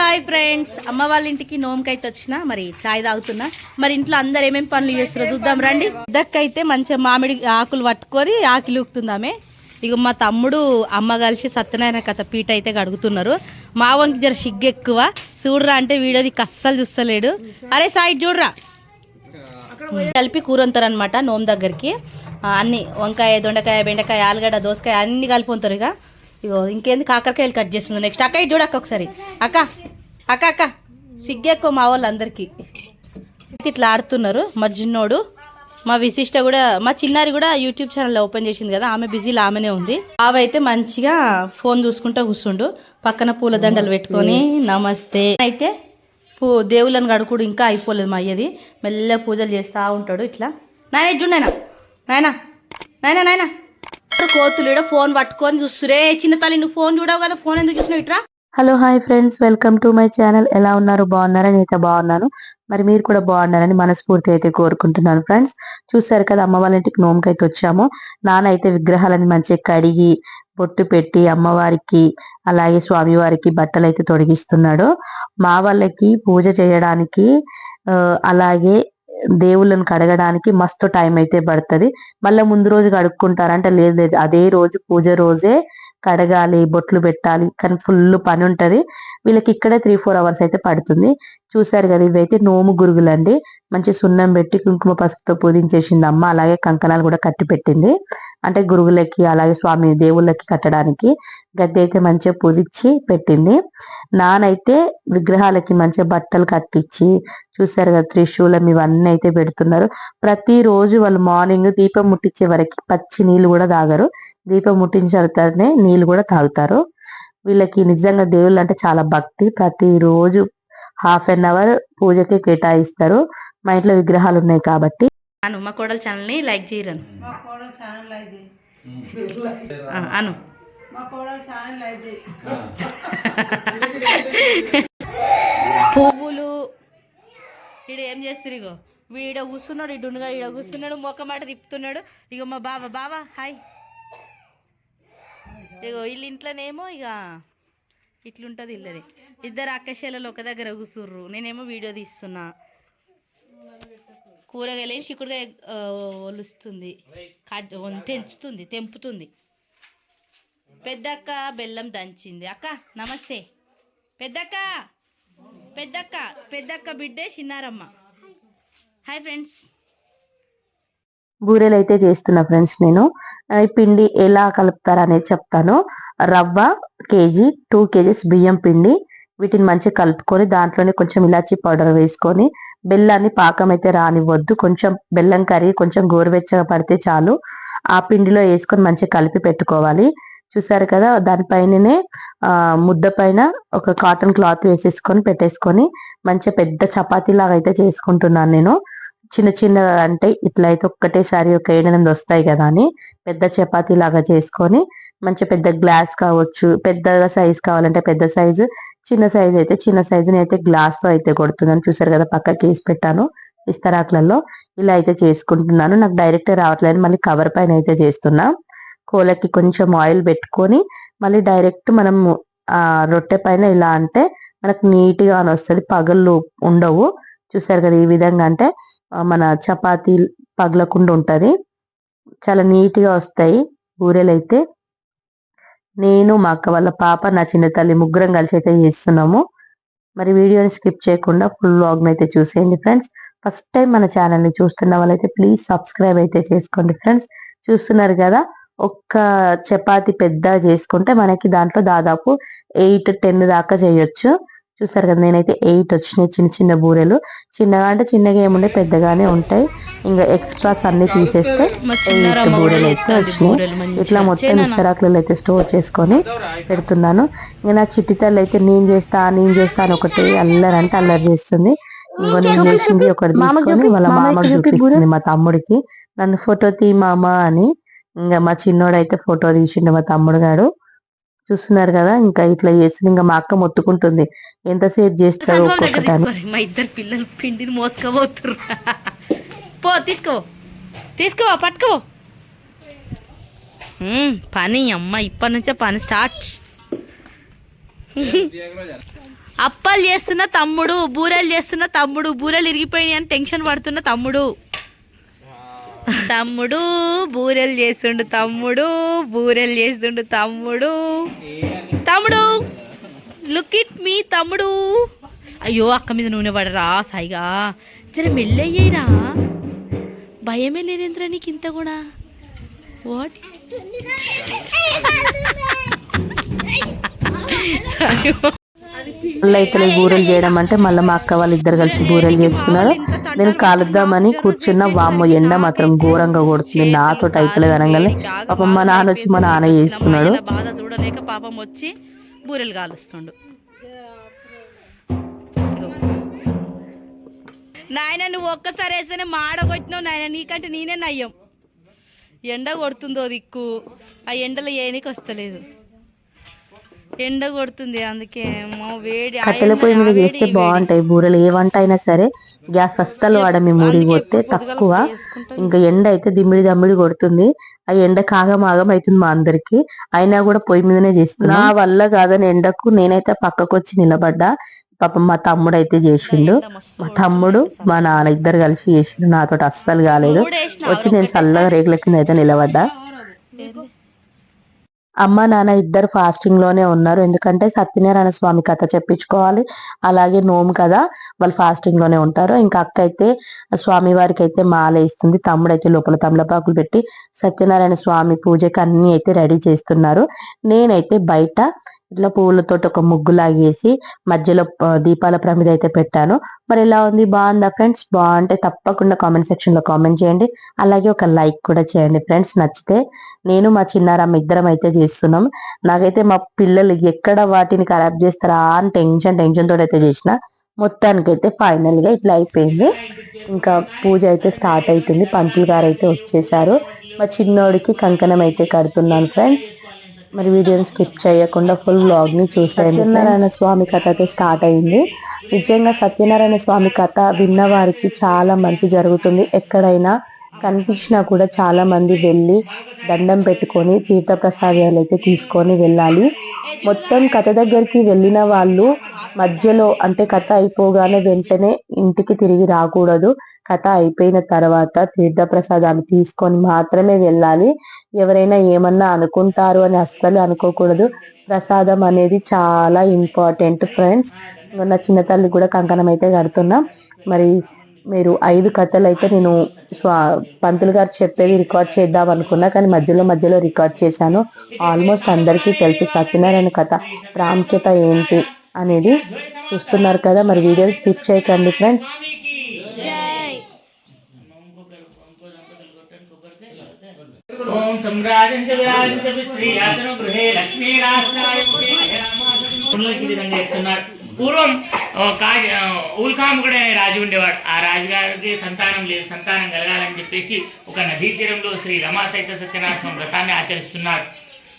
Hi friends. అమ్మ వాళ్ళ ఇంటికి నోముకైతే వచ్చిన మరి చాయ్ తాగుతున్నా. మరి ఇంట్లో అందరు ఏమేమి పనులు చేస్తారో చూద్దాం రండి. దక్కైతే మంచిగా మామిడి ఆకులు పట్టుకొని ఆకులు ఊకుతుందామే. ఇక మా తమ్ముడు అమ్మ కలిసి సత్యనారాయణ కథ పీట అయితే కడుగుతున్నారు. మా వానికి జర సిగ్గు ఎక్కువ. చూడరా అంటే వీడది అస్సలు చూస్తలేడు. అరే సాయి చూడరా. కలిపి కూర వంతారనమాట నోమ్ దగ్గరికి. అన్ని వంకాయ దొండకాయ బెండకాయ ఆలుగడ్డ దోసకాయ అన్ని కలిపి ఉంటారు ఇక. ఇగో ఇంకేంది? కాకరకాయలు కట్ చేస్తుంది. నెక్స్ట్ అక్క ఇటు చూడక్క ఒకసారి. అక్క అక్క అక్క. సిగ్గెక్కువ మా వాళ్ళందరికీ. ఇట్లా ఆడుతున్నారు మా చిన్నోడు మా విశిష్ట కూడా మా చిన్నారి కూడా యూట్యూబ్ ఛానల్ ఓపెన్ చేసింది కదా ఆమె బిజీలో ఆమెనే ఉంది. ఆవైతే మంచిగా ఫోన్ చూసుకుంటా కూర్చుండు. పక్కన పూల దండలు పెట్టుకొని నమస్తే. అయితే పూ దేవుళ్ళని గడుకుడు ఇంకా అయిపోలేదు మా అయ్యది. మెల్లగా పూజలు చేస్తూ ఉంటాడు ఇట్లా. నాయన ఇటు నాయన నాయన. నాయనా నాయనా నాయనా. కోతులు ఈడ ఫోన్ పట్టుకొని చూస్తురే చిన్న తల్లి నువ్వు ఫోన్ చూడవు కదా ఫోన్ ఎందుకు చూసినావు ఇట్రా? Hello hi friends welcome to my channel. ఎలా ఉన్నారు? బాగున్నారని అయితే బాగున్నాను. మరి మీరు కూడా బాగున్నారని మనస్ఫూర్తి అయితే కోరుకుంటున్నాను ఫ్రెండ్స్. చూసారు కదా అమ్మ వాళ్ళ ఇంటికి నోముకైతే వచ్చాము. నాన్న అయితే విగ్రహాలని మంచిగా కడిగి బొట్టు పెట్టి అమ్మవారికి అలాగే స్వామివారికి బట్టలు అయితే తొడిగిస్తున్నాడు. మా వాళ్ళకి పూజ చేయడానికి ఆ, అలాగే దేవుళ్ళని కడగడానికి మస్తు టైం అయితే పడుతుంది. మళ్ళీ ముందు రోజు కడుక్కుంటారంటే లేదు లేదు. అదే రోజు పూజ రోజే కడగాలి బొట్లు పెట్టాలి కానీ ఫుల్ పని ఉంటుంది. వీళ్ళకి ఇక్కడే త్రీ ఫోర్ అవర్స్ అయితే పడుతుంది. చూసారు కదా ఇవైతే నోము గురుగులండి. మంచి సున్నం పెట్టి కుంకుమ పసుపుతో పూజించేసింది అమ్మ. అలాగే కంకణాలు కూడా కట్టి పెట్టింది. అంటే గురుగులకి అలాగే స్వామి దేవుళ్ళకి కట్టడానికి గద్దె అయితే మంచిగా పూజించి పెట్టింది. నానైతే విగ్రహాలకి మంచిగా బట్టలు కట్టించి చూసారు కదా త్రిశూలం ఇవన్నీ అయితే పెడుతున్నారు. ప్రతి రోజు వాళ్ళు మార్నింగ్ దీపం ముట్టించే వరకు పచ్చి నీళ్ళు కూడా తాగరు. దీపం ముట్టించారుతోనే నీళ్ళు కూడా తాగుతారు. వీళ్ళకి నిజంగా దేవుళ్ళు అంటే చాలా భక్తి. ప్రతి రోజు హాఫ్ అన్ అవర్ పూజకి కేటాయిస్తారు. మా ఇంట్లో విగ్రహాలు ఉన్నాయి కాబట్టి. అను మా కోడల ఛానల్ని లైక్ చేయరను అను. పువ్వులు. ఈడ ఏం చేస్తారు ఇగో? వీడ కూర్చున్నాడు ఇడుగా ఈడ కూర్చున్నాడు మొక్క మాట తిప్పుతున్నాడు. ఇగో మా బావ బావ హాయ్. ఇగో వీళ్ళ ఇంట్లోనేమో ఇక ఇట్లుంటుంది ఇల్లది. ఇద్దరు అక్కశలలో ఒక దగ్గర కూసుర్రు. నేనేమో వీడియో తీస్తున్నా. కూరగాయలు వేసి చిక్కుడుగా ఒలుస్తుంది. తెంచుతుంది తెంపుతుంది. పెద్దక్క బెల్లం దంచింది. అక్క నమస్తే. పెద్దక్క పెద్దక్క పెద్దక్క బిడ్డే చిన్నారమ్మ. Hi friends. బూరెలు అయితే చేస్తున్నా ఫ్రెండ్స్ నేను. పిండి ఎలా కలుపుతారు అనేది చెప్తాను. రవ్వ కేజీ టూ కేజీస్ బియ్యం పిండి వీటిని మంచిగా కలుపుకొని దాంట్లోనే కొంచెం ఇలాచీ పౌడర్ వేసుకొని బెల్లాన్ని పాకం అయితే రానివ్వద్దు. కొంచెం బెల్లం కరిగి కొంచెం గోరువెచ్చగా పడితే చాలు. ఆ పిండిలో వేసుకొని మంచిగా కలిపి పెట్టుకోవాలి. చూసారు కదా దానిపైననే ముద్ద పైన ఒక కాటన్ క్లాత్ వేసేసుకొని పెట్టేసుకొని మంచిగా పెద్ద చపాతీ లాగా అయితే చేసుకుంటున్నాను నేను. చిన్న చిన్న అంటే ఇట్లా అయితే ఒక్కటేసారి ఒక ఏడెనిమిది వస్తాయి కదా అని పెద్ద చపాతీ లాగా చేసుకొని మంచి పెద్ద గ్లాస్ కావచ్చు పెద్దగా సైజ్ కావాలంటే పెద్ద సైజు చిన్న సైజ్ అయితే చిన్న సైజుని అయితే గ్లాస్తో అయితే కొడుతున్నాను. చూసారు కదా పక్కకి వేసి పెట్టాను ఇస్తరాకులలో. ఇలా అయితే చేసుకుంటున్నాను. నాకు డైరెక్ట్ రావట్లేదు. మళ్ళీ కవర్ పైన అయితే చేస్తున్నా. కోలకి కొంచెం ఆయిల్ పెట్టుకొని మళ్ళీ డైరెక్ట్ మనం రొట్టె పైన ఇలా అంటే మనకు నీట్గా అని వస్తుంది. పగళ్ళు ఉండవు. చూసారు కదా ఈ విధంగా అంటే మన చపాతీ పగలకుండా ఉంటుంది. చాలా నీట్గా వస్తాయి బూరెలు అయితే నేను మా అక్క వాళ్ళ పాప నా చిన్న తల్లి ముగ్గురం కలిసి అయితే చేస్తున్నాము. మరి వీడియోని స్కిప్ చేయకుండా ఫుల్ వ్లాగ్ని అయితే చూసేయండి ఫ్రెండ్స్. ఫస్ట్ టైం మన ఛానల్ని చూస్తున్న వాళ్ళైతే ప్లీజ్ సబ్స్క్రైబ్ అయితే చేసుకోండి ఫ్రెండ్స్. చూస్తున్నారు కదా ఒక్క చపాతి పెద్ద చేసుకుంటే మనకి దాంట్లో దాదాపు ఎయిట్ టెన్ దాకా చేయొచ్చు. చూసారు కదా నేనైతే ఎయిట్ వచ్చినాయి చిన్న చిన్న బూరెలు. చిన్నగా అంటే చిన్నగా ఏముండే పెద్దగానే ఉంటాయి. ఇంకా ఎక్స్ట్రాస్ అన్ని తీసేస్తే ఎయిట్ బూరెలు అయితే వచ్చినాయి. ఇట్లా మొత్తం చేయనా? ఇస్తరాకులలో అయితే స్టోర్ చేసుకొని పెడుతున్నాను. ఇంకా నా చిట్టి తల్లి అయితే నేను చేస్తా నేను చేస్తా అని ఒకటి అల్లరి అంటే అల్లరి చేస్తుంది. ఇంకో నేను చేసింది ఒకటి తీసుకొని వాళ్ళ మామకి చూపిస్తుంది మా తమ్ముడికి. నన్ను ఫోటో తీ మామ అని. ఇంకా మా చిన్నోడు అయితే ఫోటో తీసిండు మా తమ్ముడు గాడు. చూస్తున్నారు కదా ఇంకా ఇట్లా చేస్తుంది ఇంకా మా అక్క మొత్తుకుంటుంది. ఎంతసేపు చేస్తారు మా ఇద్దరు పిల్లలు పిండిని మోసుకపోతురు పో తీసుకో. తీసుకో పట్టుకో. పని అమ్మ ఇప్పటి నుంచే పని స్టార్ట్. అప్పాలు చేస్తున్న తమ్ముడు బూరెలు చేస్తున్న తమ్ముడు బూరెలు ఇరిగిపోయినాయి అని టెన్షన్ పడుతున్న తమ్ముడు. తమ్ముడు బూరెలు చేస్తుండు తమ్ముడు బూరెలు చేస్తుండు తమ్ముడు. తమ్ముడు లుక్ ఇట్ మీ తమ్ముడు. అయ్యో అక్క మీద నూనె పడరా సాయిగా జర మెల్లయ్యేరా. భయమే లేదేంద్రా నీకు ఇంత కూడా? వాట్ సారీ మళ్ళీ అయితే బూరెలు చేయడం అంటే మళ్ళీ మా అక్క వాళ్ళు ఇద్దరు కలిసి బూరెలు చేస్తున్నారు. నేను కాలుద్దామని కూర్చున్న వామ్మ ఎండ మాత్రం ఘోరంగా కొడుతుంది. నాతో టైతలు కనగానే పాపం మా నాన్న వచ్చి మా నాన్న చేస్తున్నాడు. బాధ చూడలేక పాపం వచ్చి బూరెలు కాలుస్తుండు నాయన నువ్వు ఒక్కసారి వేస్తేనే మాడ కొట్టినావు నాయన. నీకంటే నేనే నయ్యం. ఎండ కొడుతుందో దిక్కు. ఆ ఎండలో ఏనికి వస్తలేదు ఎండ కొడుతుంది అందుకే వేడి కట్టెల పొయ్యి మీద వేడి, చేస్తే వేడి. బాగుంటాయి. బూరెలు ఏ వంట అయినా సరే గ్యాస్ అస్సలు వాడమి మూడికి పోతే తక్కువ. ఇంకా ఎండ అయితే దిమ్మిడి దమ్మిడి కొడుతుంది. ఆ ఎండ కాగమాగం అవుతుంది మా అందరికి. అయినా కూడా పొయ్యి మీదనే చేస్తున్నా. నా వల్ల కాదని ఎండకు నేనైతే పక్కకు వచ్చి నిలబడ్డా. పాపం మా తమ్ముడు అయితే చేసిండు. మా తమ్ముడు మా నాన్న ఇద్దరు కలిసి చేసిండు. నాతో అస్సలు కాలేదు. వచ్చి నేను చల్లగా రేకుల కింద అయితే నిలబడ్డా? అమ్మ నాన్న ఇద్దరు ఫాస్టింగ్లోనే ఉన్నారు. ఎందుకంటే సత్యనారాయణ స్వామి కథ చెప్పించుకోవాలి. అలాగే నోము కదా వాళ్ళు ఫాస్టింగ్లోనే ఉంటారు. ఇంకా అక్క అయితే స్వామి వారికి అయితే మాల ఇస్తుంది తమ్ముడు అయితే లోపల తమలపాకులు పెట్టి సత్యనారాయణ స్వామి పూజకి అన్ని అయితే రెడీ చేస్తున్నారు. నేనైతే బయట ఇట్లా పువ్వులతో ఒక ముగ్గు లాగేసి మధ్యలో దీపాల ప్రమిద అయితే పెట్టాను. మరి ఎలా ఉంది? బాగుందా ఫ్రెండ్స్? బాగుంటే తప్పకుండా కామెంట్ సెక్షన్లో కామెంట్ చేయండి. అలాగే ఒక లైక్ కూడా చేయండి ఫ్రెండ్స్. నచ్చితే నేను మా చిన్నారమ్మ ఇద్దరం అయితే చేస్తున్నాం. నాకైతే మా పిల్లలు ఎక్కడ వాటిని ఖరాబ్ చేస్తారా అని టెన్షన్ టెన్షన్ తోటి అయితే చేసిన. మొత్తానికైతే ఫైనల్గా ఇట్లా అయిపోయింది. ఇంకా పూజ అయితే స్టార్ట్ అవుతుంది. పంతులు గారు అయితే వచ్చేసారు. మా చిన్నోడికి కంకణం అయితే కడుతున్నాను ఫ్రెండ్స్. మరి వీడియోని స్కిప్ చేయకుండా ఫుల్ వ్లాగ్ని చూసేయండి సత్యనారాయణ స్వామి కథ అయితే స్టార్ట్ అయింది. నిజంగా సత్యనారాయణ స్వామి కథ విన్న వారికి చాలా మంచి జరుగుతుంది. ఎక్కడైనా కనిపించినా కూడా చాలా మంది వెళ్ళి దండం పెట్టుకొని తీర్థ ప్రసాదాలు అయితే తీసుకొని వెళ్ళాలి. మొత్తం కథ దగ్గరికి వెళ్ళిన వాళ్ళు మధ్యలో అంటే కథ అయిపోగానే వెంటనే ఇంటికి తిరిగి రాకూడదు. కథ అయిపోయిన తర్వాత తీర్థ తీసుకొని మాత్రమే వెళ్ళాలి. ఎవరైనా ఏమన్నా అనుకుంటారు అని అస్సలు అనుకోకూడదు. ప్రసాదం అనేది చాలా ఇంపార్టెంట్ ఫ్రెండ్స్. నా చిన్న తల్లి కూడా కంకణం అయితే కడుతున్నా. మరి మీరు ఐదు కథలు అయితే నేను స్వా పంతులు గారు చెప్పేది రికార్డ్ చేద్దాం అనుకున్నా కానీ మధ్యలో మధ్యలో రికార్డ్ చేశాను. ఆల్మోస్ట్ అందరికీ తెలుసు సత్యనారాయణ కథ ప్రాముఖ్యత ఏంటి? అనేది చూస్తున్నారు కదా. మరి వీడియోని స్కిప్ చేయకండి ఫ్రెండ్స్ ఓం సమ్రాజం చ శ్రీ ఆసనం గృహే లక్ష్మీ రాష్ట్రాయ విధంగా చెప్తున్నాడు పూర్వం ఓ అనే రాజు ఉండేవాడు. ఆ రాజుగారికి సంతానం లేదు సంతానం కలగాలని చెప్పేసి ఒక నదీ తీరంలో శ్రీ రమాసైత సత్యనాథం వ్రతాన్ని ఆచరిస్తున్నాడు.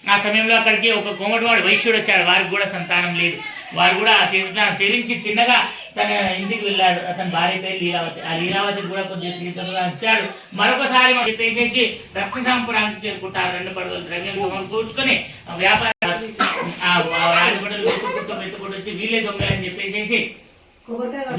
ఆ సమయంలో అక్కడికి ఒక కోమటివాడు వైశ్యుడు వచ్చాడు. వారికి కూడా సంతానం లేదు. వారు కూడా ఆ తీర్థాన్ని సేవించి తిన్నగా తన ఇంటికి వెళ్ళాడు. అతని భార్య పేరు లీలావతి. ఆ లీలావతి కూడా కొద్దిగా తీర్థంగా ఇచ్చాడు మరొకసారి మనకి చేసి రక్త సంపురానికి చేరుకుంటారు. రెండు పడవలు ద్రవ్యం కూర్చుకొని వ్యాపారం ఆ రాజపడలు వచ్చి వీళ్ళే దొంగలని చెప్పేసి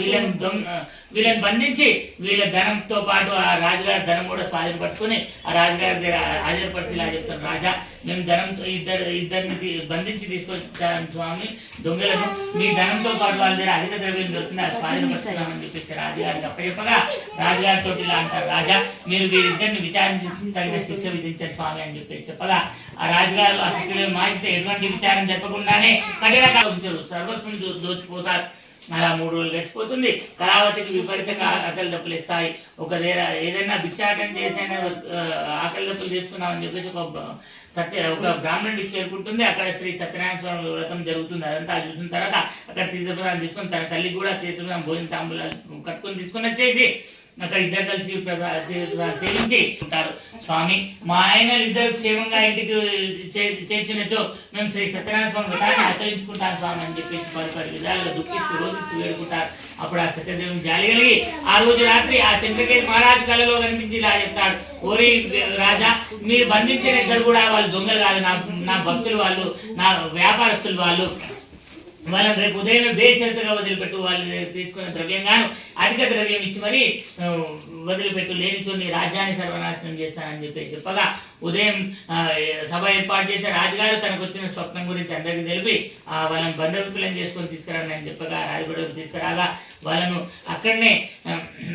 వీళ్ళని దొంగ వీళ్ళని బంధించి వీళ్ళ ధనంతో పాటు ఆ రాజుగారి ధనం కూడా స్వాధీన పట్టుకుని ఆ రాజుగారి దగ్గర హాజరుపరిచి ఇలా చెప్తారు. రాజా మేము ధనంతో ఇద్దరు ఇద్దరిని బంధించి తీసుకొచ్చాం స్వామి దొంగలను. మీ ధనంతో పాటు వాళ్ళ దగ్గర అధిక ద్రవ్యం దొరుకుతుంది అది స్వాధీనపరుస్తున్నామని చెప్పేసి రాజుగారికి అప్పచెప్పగా రాజుగారితో ఇలా అంటారు. రాజా మీరు వీరిద్దరిని విచారించి తగిన శిక్ష విధించండి స్వామి అని చెప్పి చెప్పగా ఆ రాజుగారు ఆ శిక్ష మాయిస్తే ఎటువంటి విచారం జరపకుండానే కఠిన సర్వస్వం దోచిపోతారు. అలా మూడు రోజులు గడిచిపోతుంది. కళావతికి విపరీతంగా ఆకలి దప్పులు ఇస్తాయి. ఒక ఏదైనా భిక్షాటం చేసైనా ఆకలి దప్పులు తీసుకున్నామని చెప్పేసి ఒక సత్య ఒక బ్రాహ్మణుడికి చేరుకుంటుంది. అక్కడ శ్రీ సత్యనారాయణ స్వామి వ్రతం జరుగుతుంది. అదంతా చూసిన తర్వాత అక్కడ తీర్థప్రదానం తీసుకొని తన తల్లి కూడా తీర్థప్రదానం భోజన తాంబూలాలు కట్టుకొని తీసుకుని వచ్చేసి అక్కడ ఇద్దరు కలిసి సేవించి ఉంటారు. స్వామి మా ఆయన ఇద్దరు క్షేమంగా ఇంటికి చేర్చినట్టు మేము శ్రీ సత్యనారాయణ స్వామి వ్రతాన్ని ఆచరించుకుంటాం స్వామి అని చెప్పేసి పలు పలు విధాలుగా దుఃఖిస్తూ రోజు వేడుకుంటారు. అప్పుడు ఆ సత్యదేవుని జాలి కలిగి ఆ రోజు రాత్రి ఆ చంద్రకేత్ మహారాజు కళలో కనిపించి ఇలా చెప్తాడు. ఓరి రాజా మీరు బంధించిన ఇద్దరు కూడా వాళ్ళు దొంగలు కాదు. నా నా భక్తులు వాళ్ళు నా వ్యాపారస్తులు వాళ్ళు వాళ్ళని రేపు ఉదయం బేషరతుగా వదిలిపెట్టు వాళ్ళు తీసుకున్న ద్రవ్యం గాను అధిక ద్రవ్యం ఇచ్చి మరి వదిలిపెట్టు లేనిచో నీ రాజ్యాన్ని సర్వనాశనం చేస్తానని చెప్పి చెప్పగా ఉదయం సభ ఏర్పాటు చేసి రాజుగారు తనకు వచ్చిన స్వప్నం గురించి అందరికీ తెలిపి వాళ్ళని బంధవికులను చేసుకొని తీసుకురానని చెప్పగా రాజు రాజుగడకు తీసుకురాగా వాళ్ళను అక్కడనే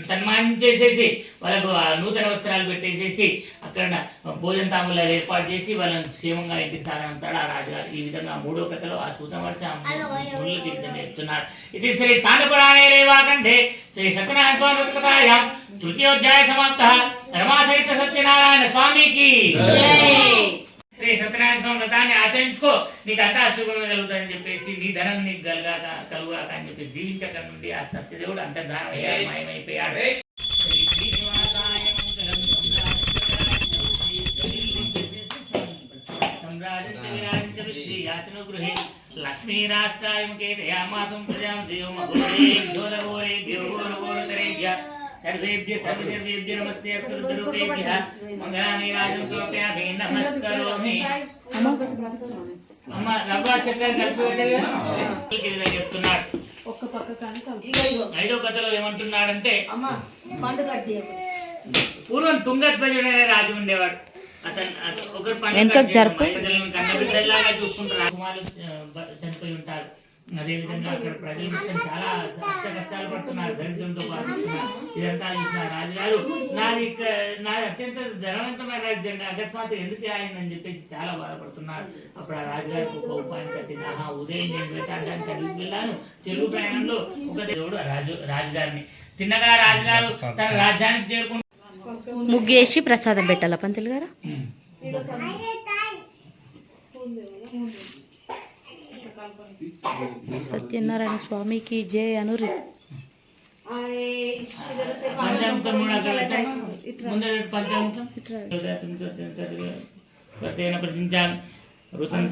సన్మానించేసేసి వాళ్ళకు ఆ నూతన వస్త్రాలు పెట్టేసేసి అక్కడ భోజన తాములు ఏర్పాటు చేసి వాళ్ళని క్షేమంగా ఇంటికి సాగనంటాడు ఆ రాజుగారు. ఈ విధంగా మూడో కథలో ఆ సూతవర్ష ముళ్ళకి చెప్తున్నాడు ఇది శ్రీ స్కాందపురాణే రేవాకంఠే. శ్రీ సత్యనారాయణ స్వామి కథాయాం తృతీయోధ్యాయ సమాప్త. రమాసహిత సత్యనారాయణ స్వామికి. శ్రీ సత్యనారాయణ స్వామి వ్రతాన్ని ఆచరించుకో. నీకు అంతా శుభమే కలుగుతుందని చెప్పేసి నీ ధనం నీకు కలుగాక కలుగాక అని చెప్పి దీవించక నుండి ఆ సత్యదేవుడు అంతర్ధానం అయ్యాడు మాయమైపోయాడు. లక్ష్మీరాష్ట్రాయ ముఖే దయామాసం ప్రజాం ఘోరఘోరతరేభ్య అమ్మ చెప్తున్నాడు ఒక్క పక్క ఐదో కథలో ఏమంటున్నాడంటే పూర్వం తుంగధ్వజుడు అనే రాజు ఉండేవాడు. అతను అత- ఒకరు పండుగ? ప్రజలను చూసుకుంటారు చనిపోయి ఉంటారు. అదే విధంగా అక్కడ ప్రజలు మొత్తం చాలా కష్ట కష్టాలు పడుతున్నారు. దరిద్రంతో బాధపడుతున్నారు ఇదంతా చూసిన రాజుగారు. నాది ఇక్క- నాది అత్యంత ధనవంతమైన రాజ్యం అకస్మాత్ ఎందుకు అయిందని చెప్పేసి చాలా బాధపడుతున్నారు. అప్పుడు ఆ రాజుగారికి ఒక ఉపాయం కట్టింది. ఆహా ఉదయం నేను వేటాడడానికి అడిగి వెళ్ళాను. తెలుగు ప్రయాణంలో ఒక దేవుడు రాజు రాజుగారిని తిన్నగా రాజుగారు తన రాజ్యానికి చేరుకుంటూ ముగ్గేసి ప్రసాదం పెట్టాలా పంతులు గారు? సత్యనారాయణ స్వామికి జయ అనురి. పంచామృతం కూడా అక్కడ ముందర పంచామృతం ప్రత్యేన ప్రశంచాం ఋతం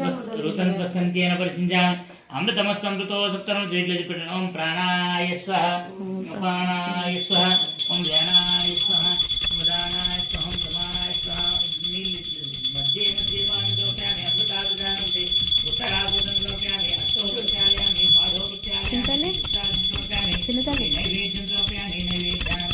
ఋతం స్వసంతి అయిన ప్రశంచాం అమృతమస్సమృతో సప్తరం చేతిలో చెప్పాడు ఓం ప్రాణాయ స్వహ. అపానాయ స్వహ. ఓం ధ్యానాయ స్వహ. वदानाय स्वहं प्रमाणाय स्वाहा। मध्ये मध्ये पाणि लोक्यामि अमृताभिधानन्ते उत्तराभूतं लोक्यामि अष्टौ लोक्यामि पादौ लोक्यामि नैवेद्यं लोक्यामि नैवेद्यम्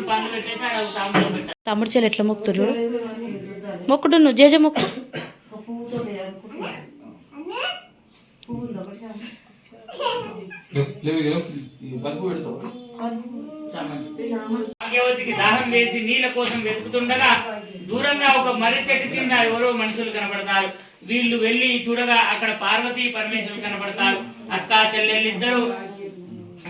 పండ్లు పెట్టేసి ఆడ ఒక తాంబూలం పెట్టాలి తమ్ముడు చెల్లి ఎట్లా మొక్కుతుడు మొక్కుడు నువ్వు జేజ మొక్కు. దాహం వేసి నీళ్ళ కోసం వెతుకుతుండగా దూరంగా ఒక మర్రి చెట్టు కింద ఎవరో మనుషులు కనబడతారు. వీళ్ళు వెళ్ళి చూడగా అక్కడ పార్వతీ పరమేశ్వరులు కనబడతారు. అక్క చెల్లెళ్ళిద్దరూ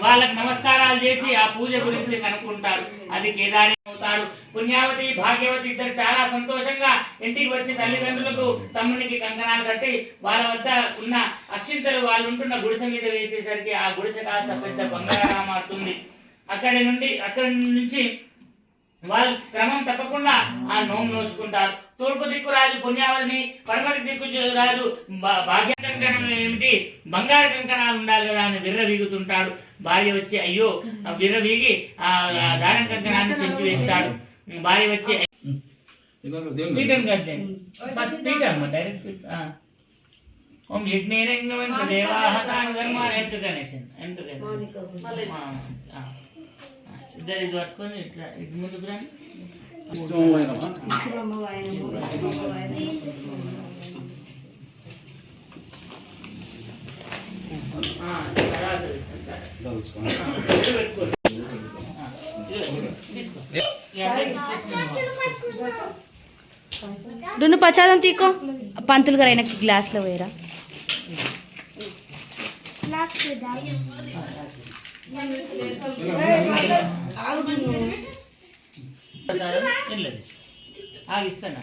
వాళ్ళకి నమస్కారాలు చేసి ఆ పూజ గురించి కనుక్కుంటారు. అది కేదారి అవుతారు. పుణ్యావతి భాగ్యవతి ఇద్దరు చాలా సంతోషంగా ఇంటికి వచ్చి తల్లిదండ్రులకు తమ్మునికి కంకణాలు కట్టి వాళ్ళ వద్ద ఉన్న అక్షింతలు వాళ్ళు ఉంటున్న గుడిసె మీద వేసేసరికి ఆ గుడిసె కాస్త పెద్ద బంగారా మారుతుంది అక్కడి నుండి అక్కడి నుంచి వాళ్ళు క్రమం తప్పకుండా ఆ నోము నోచుకుంటారు. తూర్పు దిక్కు రాజు పుణ్యావతిని పడమటి దిక్కు రాజు భా- భాగ్య కంకణం ఏమిటి? బంగారు కంకణాలు ఉండాలి కదా అని విర్ర వీగుతుంటాడు భార్య వచ్చి అయ్యో ఆ విర్ర వీగి ఆ దారం కంకణాన్ని తెంచి వేస్తాడు. భార్య వచ్చి పీఠం ఫస్ట్ డైరెక్ట్. ఓం యజ్ఞేరంగం దేవాహ తాను ధర్మాన్ని ఎంత గణేశన్ ఎంత ఇద్దరు ఇది పట్టుకొని ఇట్లా ముందుకు రండి? డున్ను పచాదం తీకో. పంతులు గారు ఆయనకి గ్లాస్లో వెళ్ళదు ఆగిస్తాను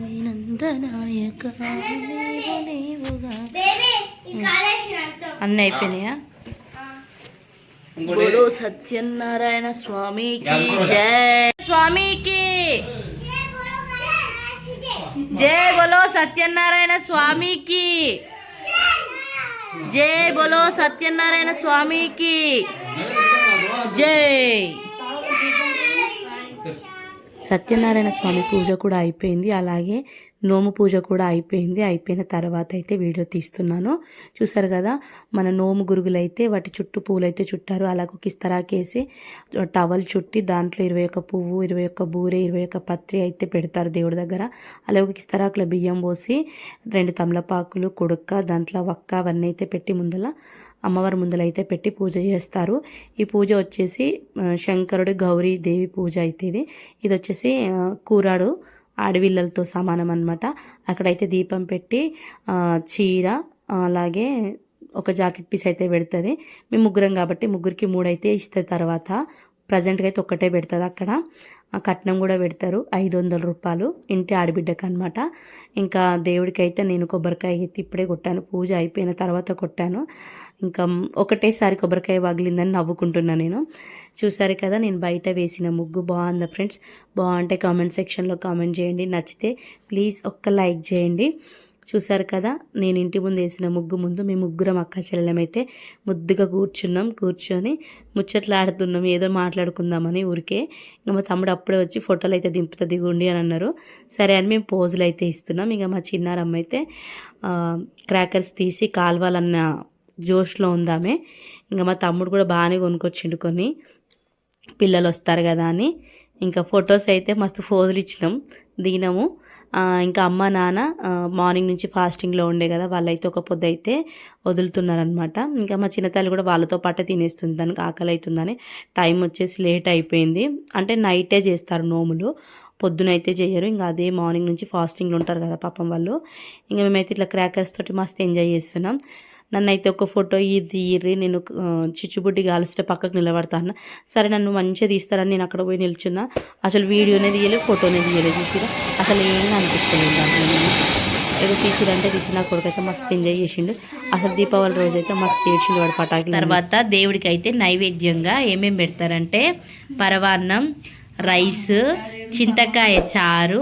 నీవుగా అన్న అయిపోయినాయా? బోలో సత్యనారాయణ స్వామికి జై. స్వామికి. జై బోలో సత్యనారాయణ స్వామికి. జై బోలో సత్యనారాయణ స్వామికి. జై. సత్యనారాయణ స్వామి పూజ కూడా అయిపోయింది. అలాగే నోము పూజ కూడా అయిపోయింది. అయిపోయిన తర్వాత అయితే వీడియో తీస్తున్నాను. చూసారు కదా మన నోము గురుగులైతే వాటి చుట్టూ పూలైతే చుట్టారు. అలాగే ఒక టవల్ చుట్టి దాంట్లో ఇరవై ఒక్క పువ్వు ఇరవై ఒక్క బూరె ఇరవై ఒక్క పత్రి అయితే పెడతారు దేవుడి దగ్గర. అలాగే ఒక బియ్యం పోసి రెండు తమలపాకులు కుడుక్క దాంట్లో వక్క అవన్నీ అయితే పెట్టి ముందల అమ్మవారి ముందల అయితే పెట్టి పూజ చేస్తారు. ఈ పూజ వచ్చేసి శంకరుడు గౌరీ దేవి పూజ అయితే ఇది. ఇది వచ్చేసి కూరాడు ఆడవిల్లలతో సమానం అనమాట అక్కడైతే దీపం పెట్టి చీర అలాగే ఒక జాకెట్ పీస్ అయితే పెడుతుంది. మేము ముగ్గురం కాబట్టి ముగ్గురికి మూడు అయితే తర్వాత. ప్రజెంట్గా అయితే ఒక్కటే పెడుతుంది అక్కడ. కట్నం కూడా పెడతారు. ఐదు వందల రూపాయలు ఇంటి ఆడబిడ్డకు అనమాట ఇంకా దేవుడికి అయితే నేను కొబ్బరికాయ అయితే ఇప్పుడే కొట్టాను. పూజ అయిపోయిన తర్వాత కొట్టాను. ఇంకా ఒకటేసారి కొబ్బరికాయ పగిలిందని నవ్వుకుంటున్నా నేను. చూసారు కదా నేను బయట వేసిన ముగ్గు బాగుందా ఫ్రెండ్స్? బాగుంటే కామెంట్ సెక్షన్లో కామెంట్ చేయండి. నచ్చితే ప్లీజ్ ఒక్క లైక్ చేయండి. చూసారు కదా నేను ఇంటి ముందు వేసిన ముగ్గు ముందు మేము ముగ్గురం అక్క చెల్లెమైతే ముద్దుగా కూర్చున్నాం. కూర్చొని ముచ్చట్లాడుతున్నాం ఏదో మాట్లాడుకుందామని ఊరికే. ఇంకా మా తమ్ముడు అప్పుడే వచ్చి ఫోటోలు అయితే దింపుతా దిగుండి అని అన్నారు. సరే అని మేము పోజులు అయితే ఇస్తున్నాం. ఇక మా చిన్నారమ్మ అయితే క్రాకర్స్ తీసి కాల్వాలన్న జోష్లో ఉందామే. ఇంకా మా తమ్ముడు కూడా బాగానే కొనుక్కొచ్చిండు కొన్ని. పిల్లలు వస్తారు కదా అని. ఇంకా ఫొటోస్ అయితే మస్తు ఫోజులు ఇచ్చినాం దిగినాము. ఇంకా అమ్మ నాన్న మార్నింగ్ నుంచి ఫాస్టింగ్లో ఉండే కదా వాళ్ళైతే ఒక పొద్దు అయితే వదులుతున్నారనమాట ఇంకా మా చిన్నతల్లి కూడా వాళ్ళతో పాటే తినేస్తుంది దానికి ఆకలి అవుతుందని టైం వచ్చేసి లేట్ అయిపోయింది. అంటే నైటే చేస్తారు నోములు పొద్దునైతే చేయరు. ఇంకా అదే మార్నింగ్ నుంచి ఫాస్టింగ్లో ఉంటారు కదా పాపం వాళ్ళు. ఇంకా మేమైతే ఇట్లా క్రాకర్స్ తోటి మస్తు ఎంజాయ్ చేస్తున్నాం. నన్ను అయితే ఒక ఫోటో ఇది ఇర్రి నేను చిచ్చుబుడ్డి కాలుస్తే పక్కకు నిలబడతాను. సరే నన్ను మంచిగా తీస్తారని నేను అక్కడ పోయి నిల్చున్నా. అసలు వీడియోనే తీయలేదు ఫోటోనే తీయలేదు చూసిరా? అసలు ఏం అనిపిస్తుంది దాంట్లో ఏదో తీసిరంటే తీసి నా కొడుకు అయితే మస్తు ఎంజాయ్ చేసిండు. అసలు దీపావళి రోజు అయితే మస్తు తీర్చిండు వాడు పటాకి తర్వాత దేవుడికి అయితే నైవేద్యంగా ఏమేమి పెడతారంటే పరవాన్నం రైస్ చింతకాయ చారు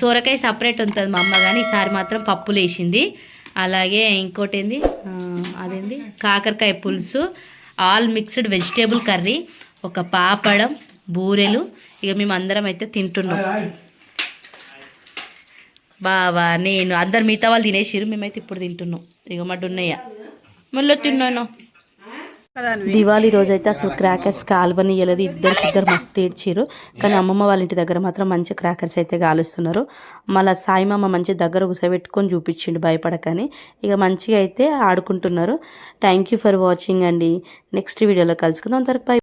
సోరకాయ సపరేట్ ఉంటుంది మా అమ్మ కానీ ఈసారి మాత్రం పప్పులు వేసింది అలాగే ఇంకోటి ఏంది అదేంది? కాకరకాయ పులుసు ఆల్ మిక్స్డ్ వెజిటేబుల్ కర్రీ ఒక పాపడం బూరెలు. ఇక మేము అందరం అయితే తింటున్నాం. బావా నేను అందరు మిగతా వాళ్ళు తినేసిరు మేమైతే ఇప్పుడు తింటున్నాం. ఇక మడ్డు మళ్ళీ తిన్నాను. దివాళీ రోజు అయితే అసలు క్రాకర్స్ కాల్వనియలేదు ఇద్దరికి ఇద్దరు మస్తు ఏడ్చిరు కానీ అమ్మమ్మ వాళ్ళ ఇంటి దగ్గర మాత్రం మంచి క్రాకర్స్ అయితే కాలుస్తున్నారు మళ్ళీ సాయిమామ మంచి దగ్గర కూసబెట్టుకొని చూపించిండు భయపడకని. ఇక మంచిగా అయితే ఆడుకుంటున్నారు. థ్యాంక్ యూ ఫర్ వాచింగ్ అండి. నెక్స్ట్ వీడియోలో కలుసుకుందాం. అంతవరకు బై